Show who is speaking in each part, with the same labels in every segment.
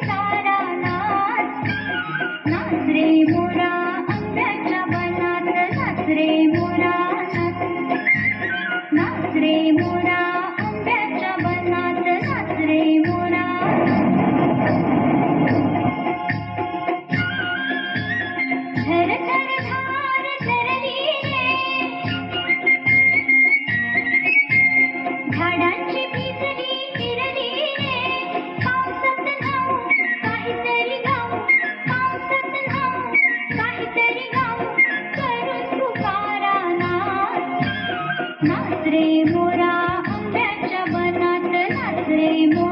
Speaker 1: ಸಾರ नाचरे मोरा आंब्याच्या बनात नाचरे मोरा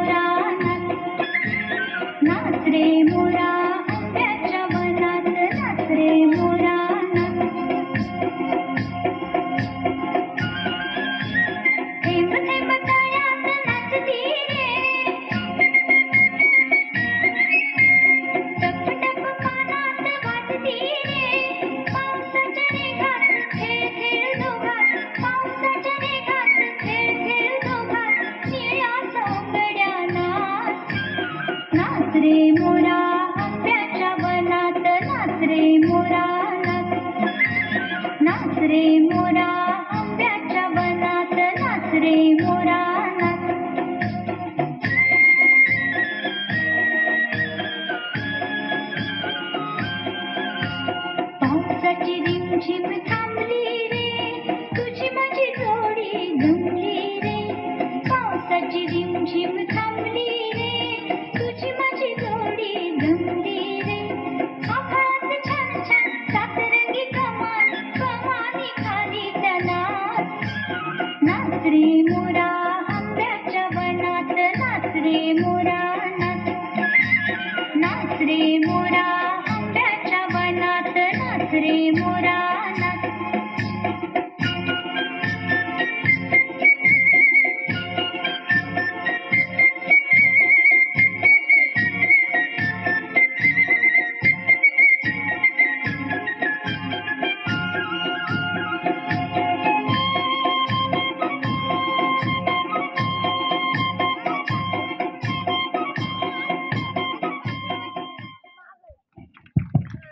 Speaker 1: पावसाची रिमझिम थांबली रे तुझी माझी जोडी गमली रे पावसाची रिमझिम थांबली रे तुझी माझी जोडी गमली रे आभाळात छान छान सातरंगी कमान कमानी खाली तलात नाच मोरा आंब्याच्या वनात नाच मोरा श्री